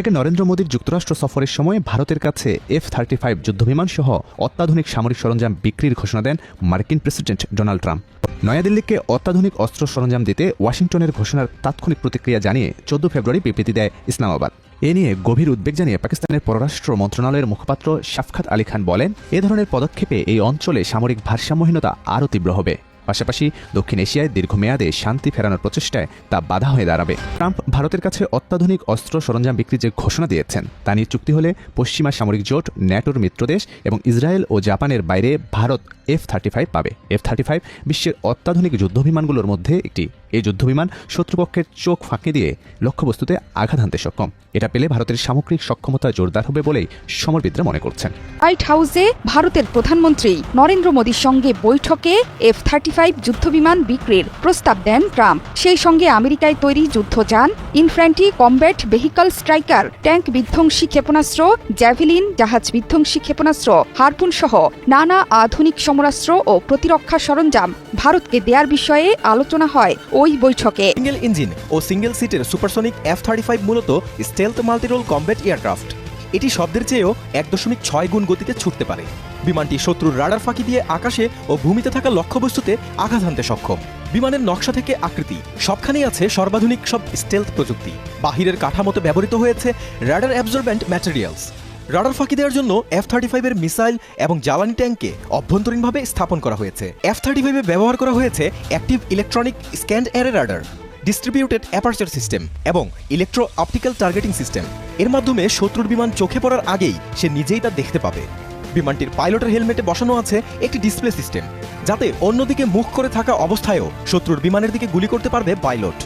একে নরেন্দ্র মোদীর যুক্তরাষ্ট্র সফরের সময় ভারতের কাছে এফ থার্টি ফাইভ যুদ্ধবিমান সহ অত্যাধুনিক সামরিক সরঞ্জাম বিক্রির ঘোষণা দেন মার্কিন প্রেসিডেন্ট ডোনাল্ড ট্রাম্প। নয়াদিল্লিকে অত্যাধুনিক অস্ত্র সরঞ্জাম দিতে ওয়াশিংটনের ঘোষণার তাৎক্ষণিক প্রতিক্রিয়া জানিয়ে চোদ্দ ফেব্রুয়ারি বিবৃতি দেয় ইসলামাবাদ। এ নিয়ে গভীর উদ্বেগ জানিয়ে পাকিস্তানের পররাষ্ট্র মন্ত্রণালয়ের মুখপাত্র শাফখাত আলী খান বলেন, এ ধরনের পদক্ষেপে এই অঞ্চলে সামরিক ভারসাম্যহীনতা আরও তীব্র হবে। পাশাপাশি দক্ষিণ এশিয়ায় দীর্ঘমেয়াদে শান্তি ফেরানোর প্রচেষ্টায় তা বাধা হয়ে দাঁড়াবে। ট্রাম্প ভারতের কাছে অত্যাধুনিক অস্ত্র সরঞ্জাম বিক্রির যে ঘোষণা দিয়েছেন, তা নিয়ে চুক্তি হলে পশ্চিমা সামরিক জোট, ন্যাটোর মিত্রদেশ এবং ইসরায়েল ও জাপানের বাইরে ভারত এফ থার্টি ফাইভ পাবে। এফ থার্টি ফাইভ বিশ্বের অত্যাধুনিক যুদ্ধবিমানগুলোর মধ্যে একটি। এই যুদ্ধবিমান শত্রুপক্ষের চোখ ফাঁকি দিয়ে লক্ষ্যবস্তুতে আঘাত হানতে সক্ষম। এটা পেলে ভারতের সামগ্রিক সক্ষমতা জোরদার হবে বলেই সমরবিদরা মনে করছেন। হোয়াইট হাউসে ভারতের প্রধানমন্ত্রী নরেন্দ্র মোদীর সঙ্গে বৈঠকে এফ থার্টি ফাইভ যুদ্ধবিমান বিক্রির প্রস্তাব দেন ট্রাম্প। সেই সঙ্গে আমেরিকায় তৈরি যুদ্ধযান infantry combat vehicle Stryker, tank বিধ্বংসী ক্ষেপণাস্ত্র, জ্যাভেলিন, জাহাজ বিধ্বংসী ক্ষেপণাস্ত্র হারপুন সহ নানা আধুনিক সমরাস্ত্র ও প্রতিরক্ষা সরঞ্জাম ভারতকে দেয়ার বিষয়ে আলোচনা হয় ওই বৈঠকে। সিঙ্গেল ইঞ্জিন ও সিঙ্গেল সিটের সুপারসনিক এফ থার্টি ফাইভ মূলত স্টেলথ মাল্টিরোল কমব্যাট এয়ারক্রাফট এটি শব্দের চেয়েও এক দশমিক ছয় গুণ গতিতে ছুটতে পারে। বিমানটি শত্রুর রাডার ফাঁকি দিয়ে আকাশে ও ভূমিতে থাকা লক্ষ্যবস্তুতে আঘাত হানতে সক্ষম। বিমানের নকশা থেকে আকৃতি, সবখানেই আছে সর্বাধুনিক সব স্টেলথ প্রযুক্তি। বাহিরের কাঠামোতে ব্যবহৃত হয়েছে রাডার অ্যাবজর্ব্যান্ট ম্যাটেরিয়ালস রাডার ফাঁকি দেওয়ার জন্য এফ থার্টি ফাইভের মিসাইল এবং জ্বালানি ট্যাঙ্কে অভ্যন্তরীণভাবে স্থাপন করা হয়েছে। এফ থার্টি ফাইভে ব্যবহার করা হয়েছে active electronic scanned array radar distributed aperture system এবং ইলেকট্রো অপটিক্যাল টার্গেটিং সিস্টেম এর মাধ্যমে শত্রুর বিমান চোখে পড়ার আগেই সে নিজেই তা দেখতে পাবে। বিমানটির পাইলটের হেলমেটে বসানো আছে একটি ডিসপ্লে সিস্টেম, যাতে অন্যদিকে মুখ করে থাকা অবস্থায়ও শত্রুর বিমানের দিকে গুলি করতে পারবে পাইলট।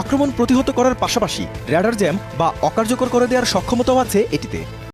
আক্রমণ প্রতিহত করার পাশাপাশি র্যাডার জ্যাম বা অকার্যকর করে দেওয়ার সক্ষমতাও আছে এটিতে।